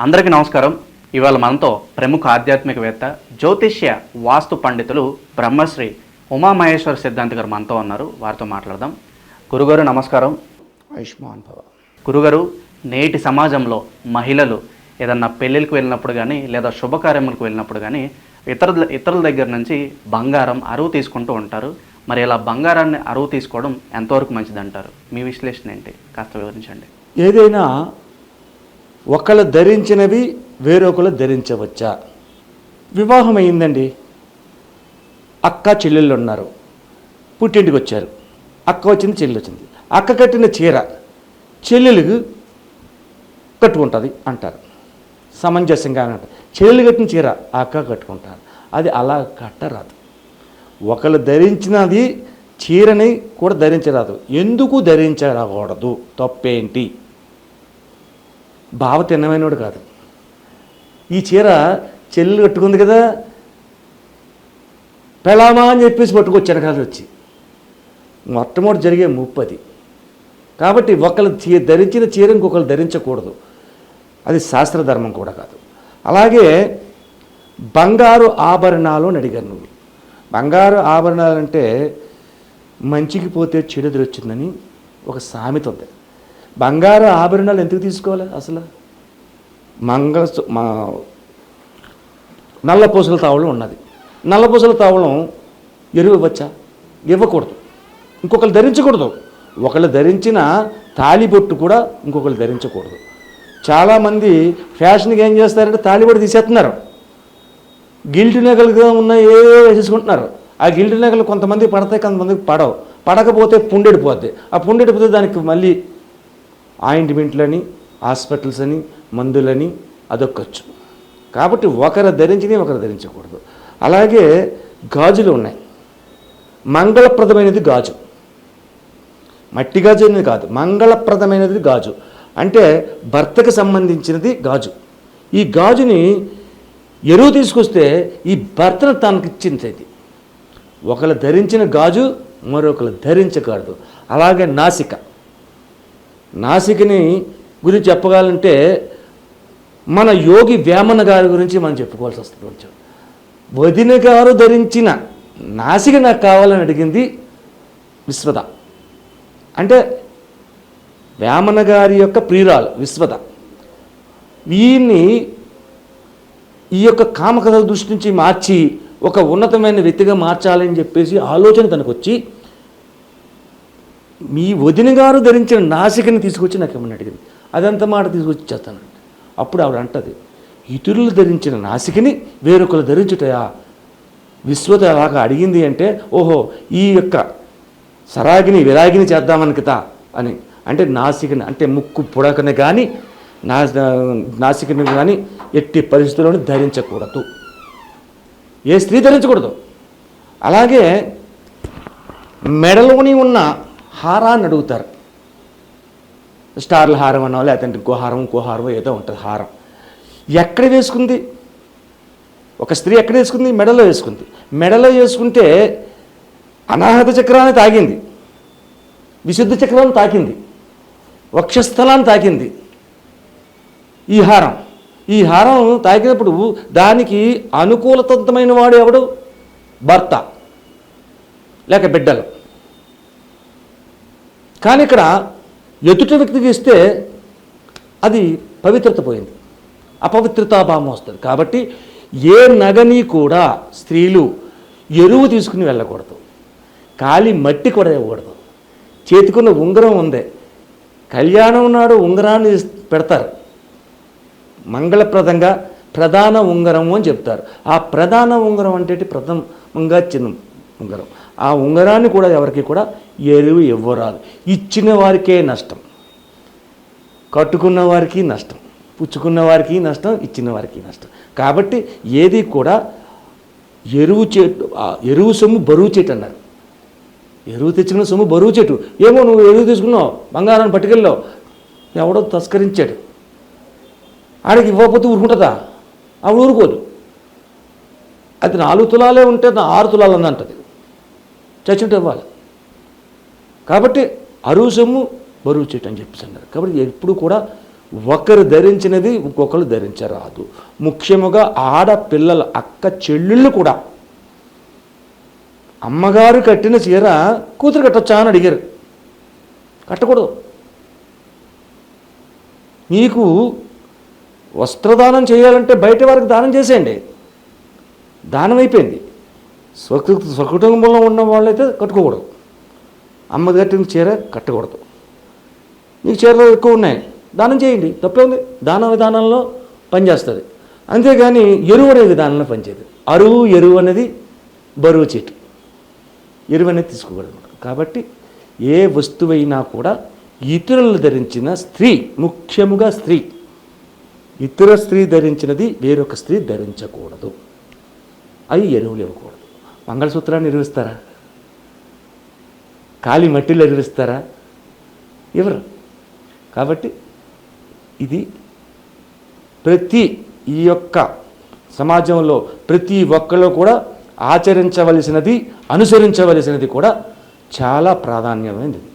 అందరికీ నమస్కారం. ఇవాళ మనతో ప్రముఖ ఆధ్యాత్మికవేత్త జ్యోతిష్య వాస్తు పండితులు బ్రహ్మశ్రీ ఉమామహేశ్వర సిద్ధాంతి గారు మనతో ఉన్నారు. వారితో మాట్లాడదాం. గురుగారు నమస్కారం. ఆయుష్మాన్ భవ. గురుగారు నేటి సమాజంలో మహిళలు ఏదన్నా పెళ్ళిళ్ళకి వెళ్ళినప్పుడు కానీ లేదా శుభకార్యములకు వెళ్ళినప్పుడు కానీ ఇతరుల ఇతరుల దగ్గర నుంచి బంగారం అరువు తీసుకుంటూ ఉంటారు. మరి ఇలా బంగారాన్ని అరువు తీసుకోవడం ఎంతవరకు మంచిదంటారు? మీ విశ్లేషణ ఏంటి? కాస్త వివరించండి. ఏదైనా ఒకళ్ళు ధరించినవి వేరొకరు ధరించవచ్చా? వివాహం అయిందండి అక్క చెల్లెళ్ళు ఉన్నారు పుట్టింటికి వచ్చారు. అక్క వచ్చింది చెల్లెలు వచ్చింది. అక్క కట్టిన చీర చెల్లెలకు కట్టుకుంటుంది అంటారు. సమంజసంగా అంటారు. చెల్లెలు కట్టిన చీర అక్క కట్టుకుంటారు. అది అలా కట్టరాదు. ఒకళ్ళు ధరించినది చీరని కూడా ధరించరాదు. ఎందుకు ధరించరాకూడదు? తప్పేంటి? బావ తిన్నమైనవాడు కాదు. ఈ చీర చెల్లెలు కట్టుకుంది కదా పెళామా అని చెప్పేసి పట్టుకొచ్చాను కాదు వచ్చి. మొట్టమొదటి జరిగే ముప్పది. కాబట్టి ఒకళ్ళు చీ ధరించిన చీర ఇంకొకరు ధరించకూడదు. అది శాస్త్రధర్మం కూడా కాదు. అలాగే బంగారు ఆభరణాలు అని అడిగారు నువ్వు బంగారు ఆభరణాలు అంటే మంచికి పోతే చెడు వచ్చిందని ఒక సామెత ఉంది. బంగారు ఆభరణాలు ఎందుకు తీసుకోవాలి అసలు? మంగళ మా నల్లపూసల తావళం ఉన్నది. నల్లపూసల తావళం ఎరువు ఇవ్వచ్చా? ఇవ్వకూడదు. ఇంకొకరు ధరించకూడదు. ఒకళ్ళు ధరించిన తాళిబొట్టు కూడా ఇంకొకరు ధరించకూడదు. చాలామంది ఫ్యాషన్కి ఏం చేస్తారంటే తాళిబొట్టు తీసేస్తున్నారు. గిల్టి నగలుగా ఉన్న ఏదో వేసేసుకుంటున్నారు. ఆ గిల్టి నగలు కొంతమంది పడతాయి కొంతమందికి పడవు. పడకపోతే పుండెడిపోద్ది ఆ పుండెడిపోతే దానికి మళ్ళీ ఆయింట్మెంట్లని హాస్పిటల్స్ అని మందులని అదొక ఖర్చు కాబట్టి ఒకరు ధరించినవి ఒకరు ధరించకూడదు. అలాగే గాజులు ఉన్నాయి. మంగళప్రదమైనది గాజు. మట్టి గాజు అనేది కాదు మంగళప్రదమైనది గాజు. అంటే భర్తకు సంబంధించినది గాజు. ఈ గాజుని ఎరువు తీసుకొస్తే ఈ భర్తను తనకిచ్చింది. ఒకరు ధరించిన గాజు మరొకరు ధరించకూడదు. అలాగే నాసిక. నాసికని గురించి చెప్పగాలంటే మన యోగి వేమన గారి గురించి మనం చెప్పుకోవాల్సి వస్తుంది కొంచెం. వదిన గారు ధరించిన నాసిక నాకు కావాలని అడిగింది విశ్వద. అంటే వేమన గారి యొక్క ప్రియురాలు విశ్వద. వీన్ని ఈ యొక్క కామకథ దృష్టి నుంచి మార్చి ఒక ఉన్నతమైన వ్యక్తిగా మార్చాలని చెప్పేసి ఆలోచన తనకు వచ్చి మీ వదిన గారు ధరించిన నాసికని తీసుకొచ్చి నాకు ఏమని అడిగింది? అదంత మాట తీసుకొచ్చి చేస్తానండి అప్పుడు ఆవిడ అంటది ఇతరులు ధరించిన నాసికని వేరొకరు ధరించుటయా? విశ్వత అలాగా అడిగింది అంటే ఓహో ఈ యొక్క సరాగిని విరాగిని చేద్దామని కదా అని. అంటే నాసికని అంటే ముక్కు పుడకని కానీ నా నాసికని కానీ ఎట్టి పరిస్థితుల్లోనూ ధరించకూడదు. ఏ స్త్రీ ధరించకూడదు? అలాగే మెడలోని ఉన్న హారాన్ని అడుగుతారు. స్టార్ల హారం అనో లేదంటే ఇంకో హారం ఇంకో హారం ఏదో ఉంటుంది హారం. ఎక్కడ వేసుకుంది? ఒక స్త్రీ ఎక్కడ వేసుకుంది? మెడలో వేసుకుంది. మెడలో వేసుకుంటే అనాహత చక్రాన్ని తాకింది విశుద్ధ చక్రాన్ని తాకింది. వక్షస్థలాన్ని తాకింది. ఈ హారం. ఈ హారం తాకినప్పుడు దానికి అనుకూలతమైన వాడు ఎవడు? భర్త. లేక బిడ్డలు. కానీ ఇక్కడ ఎదుటి వ్యక్తికి ఇస్తే అది పవిత్రత పోయింది. అపవిత్రతాభావం వస్తుంది. కాబట్టి ఏ నగని కూడా స్త్రీలు ఎరువు తీసుకుని వెళ్ళకూడదు. కాలి మట్టి కూడా ఇవ్వకూడదు. చేతికున్న ఉంగరం ఉంది. కళ్యాణం నాడు ఉంగరాన్ని పెడతారు. మంగళప్రదంగా ప్రధాన ఉంగరం అని చెప్తారు. ఆ ప్రధాన ఉంగరం అంటే ప్రథమంగా చిన్న ఉంగరం. ఆ ఉంగరాన్ని కూడా ఎవరికి కూడా ఎరువు ఇవ్వరాదు. ఇచ్చిన వారికే నష్టం. కట్టుకున్న వారికి నష్టం. పుచ్చుకున్న వారికి నష్టం ఇచ్చిన వారికి నష్టం. కాబట్టి ఏది కూడా ఎరువు చెట్టు ఎరువు సొమ్ము బరువు చెట్టు అన్నారు. ఎరువు తెచ్చుకున్న సొమ్ము బరువు చెట్టు ఏమో నువ్వు ఎరువు తీసుకున్నావు బంగారాన్ని పట్టుకెళ్ళావు. ఎవడో తస్కరించాడు. ఆడికి ఇవ్వకపోతే ఊరుకుంటుందా? ఆవిడ ఊరుకోదు. అది నాలుగు తులాలే ఉంటే ఆరు తులాలు అందంటది చచ్చుంటే ఇవ్వాలి. కాబట్టి అరువు సొమ్ము బరువు చెట్టు అని చెప్పేసి అన్నారు కాబట్టి ఎప్పుడు కూడా ఒకరు ధరించినది ఇంకొకరు ధరించరాదు. ముఖ్యముగా ఆడపిల్లల అక్క చెల్లెళ్ళు కూడా. అమ్మగారు కట్టిన చీర కూతురు కట్టొచ్చా అని అడిగారు. కట్టకూడదు. మీకు వస్త్రదానం చేయాలంటే బయట వారికి దానం చేసేయండి. దానం అయిపోయింది. స్వకు స్వకుటుంబంలో ఉన్న వాళ్ళైతే కట్టుకోకూడదు. అమ్మ కట్టిన చీర కట్టకూడదు. నీకు చీరలు ఎక్కువ ఉన్నాయి దానం చేయండి. తప్పే ఉంది. దాన విధానంలో పనిచేస్తుంది అంతేగాని ఎరువు అనే విధానంలో పనిచేయదు. అరువు ఎరువు అనేది బరువు చెట్టు ఎరువు అనేది తీసుకోకూడదు కాబట్టి ఏ వస్తువైనా కూడా ఇతరులు ధరించిన స్త్రీ ముఖ్యముగా స్త్రీ ఇతర స్త్రీ ధరించినది వేరొక స్త్రీ ధరించకూడదు. అవి ఎరువులు ఇవ్వకూడదు మంగళసూత్రాన్ని నిర్మిస్తారా ఖాళీ మట్టిలో నిర్మిస్తారా ఎవరు? కాబట్టి ఇది ప్రతి ఈ యొక్క సమాజంలో ప్రతి ఒక్కళ్ళు కూడా ఆచరించవలసినది అనుసరించవలసినది కూడా చాలా ప్రాధాన్యమైనది.